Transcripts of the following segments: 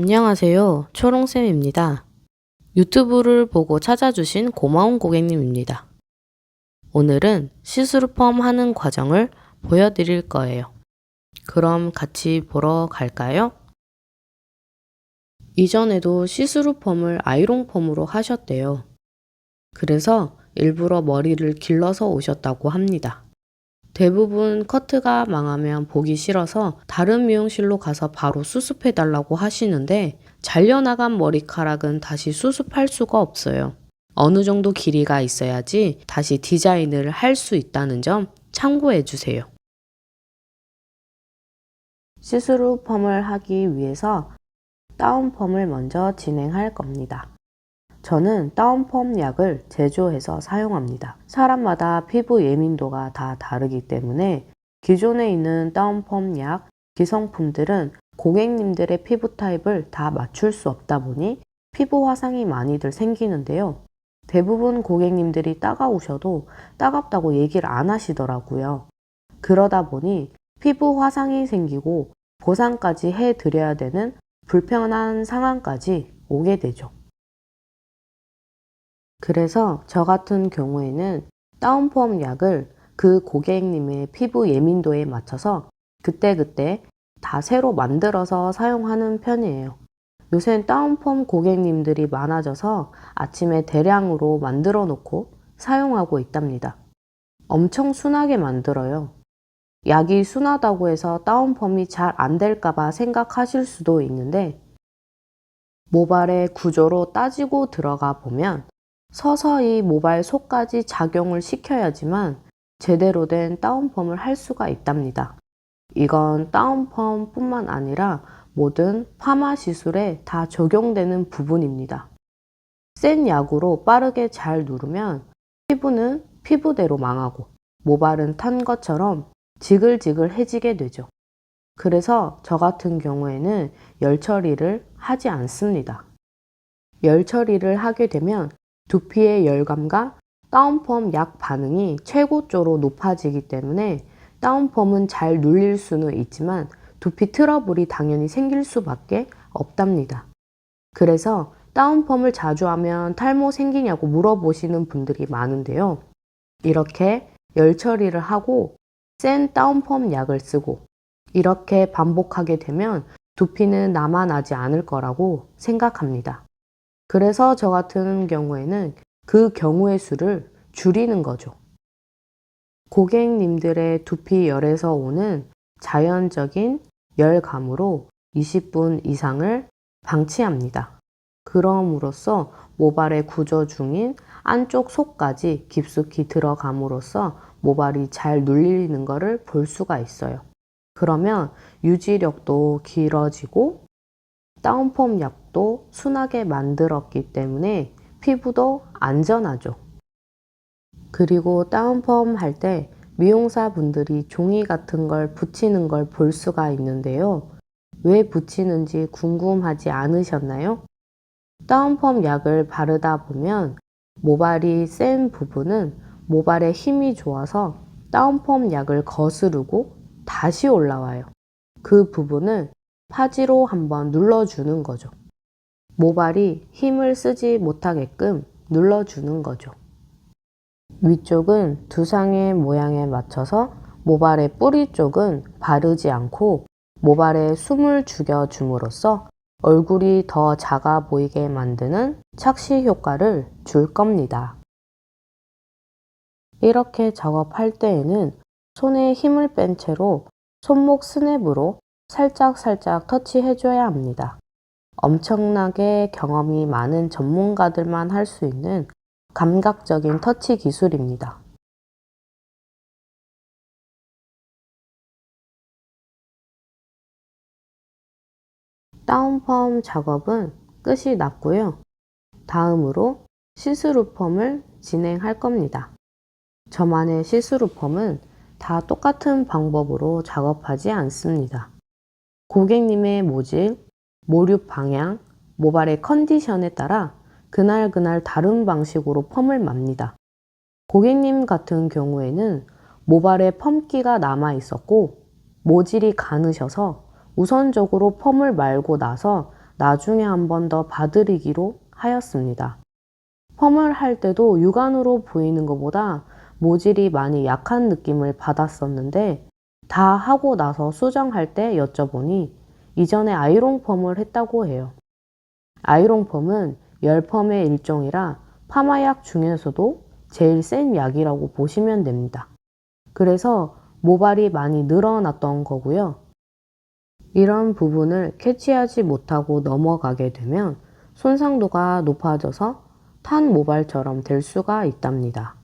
안녕하세요. 초롱쌤입니다. 유튜브를 보고 찾아주신 고마운 고객님입니다. 오늘은 시스루펌 하는 과정을 보여드릴 거예요. 그럼 같이 보러 갈까요? 이전에도 시스루펌을 아이롱펌으로 하셨대요. 그래서 일부러 머리를 길러서 오셨다고 합니다. 대부분 커트가 망하면 보기 싫어서 다른 미용실로 가서 바로 수습해 달라고 하시는데 잘려나간 머리카락은 다시 수습할 수가 없어요. 어느 정도 길이가 있어야지 다시 디자인을 할 수 있다는 점 참고해 주세요. 시스루 펌을 하기 위해서 다운펌을 먼저 진행할 겁니다. 저는 다운펌 약을 제조해서 사용합니다. 사람마다 피부 예민도가 다 다르기 때문에 기존에 있는 다운펌 약, 기성품들은 고객님들의 피부 타입을 다 맞출 수 없다 보니 피부 화상이 많이들 생기는데요. 대부분 고객님들이 따가우셔도 따갑다고 얘기를 안 하시더라고요. 그러다 보니 피부 화상이 생기고 보상까지 해드려야 되는 불편한 상황까지 오게 되죠. 그래서 저 같은 경우에는 다운펌 약을 그 고객님의 피부 예민도에 맞춰서 그때그때 다 새로 만들어서 사용하는 편이에요. 요새는 다운펌 고객님들이 많아져서 아침에 대량으로 만들어 놓고 사용하고 있답니다. 엄청 순하게 만들어요. 약이 순하다고 해서 다운펌이 잘 안 될까봐 생각하실 수도 있는데 모발의 구조로 따지고 들어가 보면 서서히 모발 속까지 작용을 시켜야지만 제대로 된 다운펌을 할 수가 있답니다. 이건 다운펌 뿐만 아니라 모든 파마 시술에 다 적용되는 부분입니다. 센 약으로 빠르게 잘 누르면 피부는 피부대로 망하고 모발은 탄 것처럼 지글지글해지게 되죠. 그래서 저 같은 경우에는 열 처리를 하지 않습니다. 열 처리를 하게 되면 두피의 열감과 다운펌 약 반응이 최고조로 높아지기 때문에 다운펌은 잘 눌릴 수는 있지만 두피 트러블이 당연히 생길 수밖에 없답니다. 그래서 다운펌을 자주 하면 탈모 생기냐고 물어보시는 분들이 많은데요. 이렇게 열 처리를 하고 센 다운펌 약을 쓰고 이렇게 반복하게 되면 두피는 남아나지 않을 거라고 생각합니다. 그래서 저 같은 경우에는 그 경우의 수를 줄이는 거죠. 고객님들의 두피 열에서 오는 자연적인 열감으로 20분 이상을 방치합니다. 그럼으로써 모발의 구조 중인 안쪽 속까지 깊숙이 들어감으로써 모발이 잘 눌리는 것을 볼 수가 있어요. 그러면 유지력도 길어지고 다운펌 약도 순하게 만들었기 때문에 피부도 안전하죠. 그리고 다운펌 할 때 미용사 분들이 종이 같은 걸 붙이는 걸 볼 수가 있는데요. 왜 붙이는지 궁금하지 않으셨나요? 다운펌 약을 바르다 보면 모발이 센 부분은 모발에 힘이 좋아서 다운펌 약을 거스르고 다시 올라와요. 그 부분을 파지로 한번 눌러주는 거죠. 모발이 힘을 쓰지 못하게끔 눌러주는 거죠. 위쪽은 두상의 모양에 맞춰서 모발의 뿌리 쪽은 바르지 않고 모발에 숨을 죽여줌으로써 얼굴이 더 작아 보이게 만드는 착시 효과를 줄 겁니다. 이렇게 작업할 때에는 손에 힘을 뺀 채로 손목 스냅으로 살짝살짝 터치해줘야 합니다. 엄청나게 경험이 많은 전문가들만 할 수 있는 감각적인 터치 기술입니다. 다운펌 작업은 끝이 났고요. 다음으로 시스루 펌을 진행할 겁니다. 저만의 시스루 펌은 다 똑같은 방법으로 작업하지 않습니다. 고객님의 모질, 모륙 방향, 모발의 컨디션에 따라 그날 그날 다른 방식으로 펌을 맙니다. 고객님 같은 경우에는 모발에 펌기가 남아 있었고 모질이 가느셔서 우선적으로 펌을 말고 나서 나중에 한 번 더 봐드리기로 하였습니다. 펌을 할 때도 육안으로 보이는 것보다 모질이 많이 약한 느낌을 받았었는데 다 하고 나서 수정할 때 여쭤보니 이전에 아이롱 펌을 했다고 해요. 아이롱 펌은 열펌의 일종이라 파마약 중에서도 제일 센 약이라고 보시면 됩니다. 그래서 모발이 많이 늘어났던 거고요. 이런 부분을 캐치하지 못하고 넘어가게 되면 손상도가 높아져서 탄 모발처럼 될 수가 있답니다.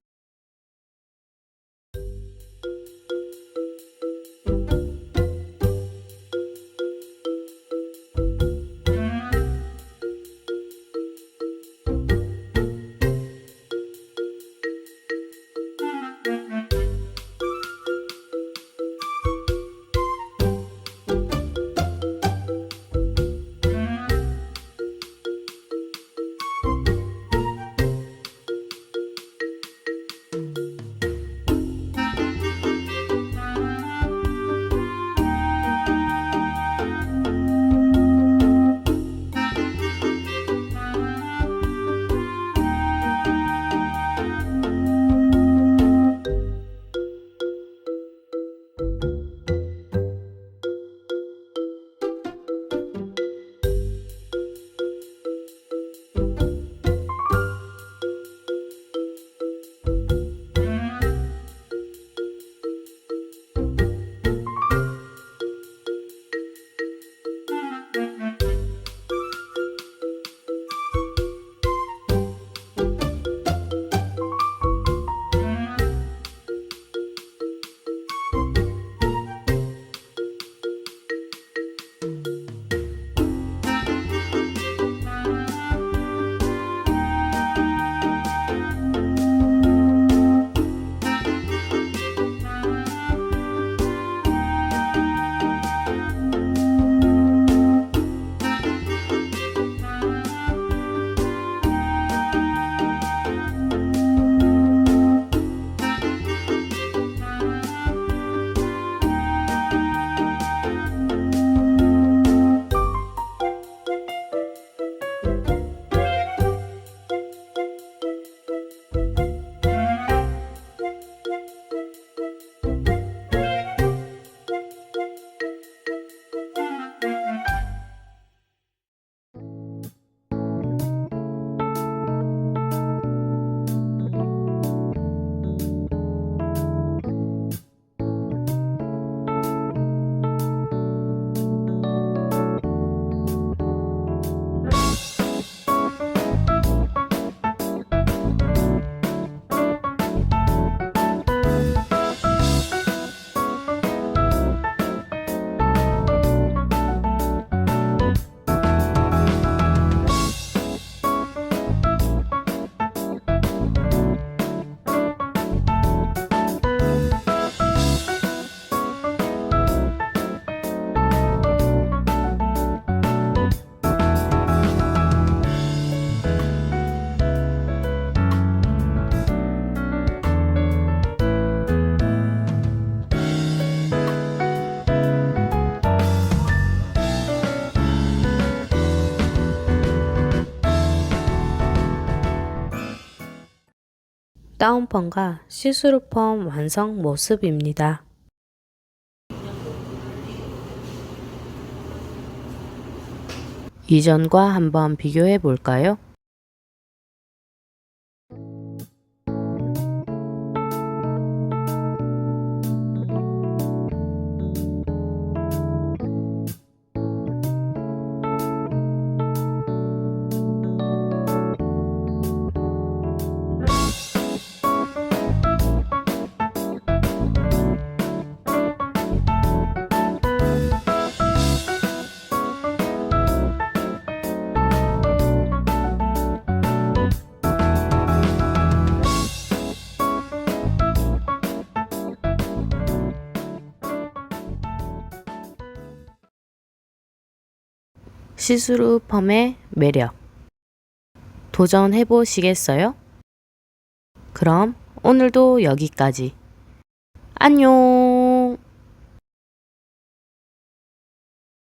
다운펌과 시스루펌 완성 모습입니다. 이전과 한번 비교해 볼까요? 시스루 펌의 매력. 도전해 보시겠어요? 그럼 오늘도 여기까지. 안녕!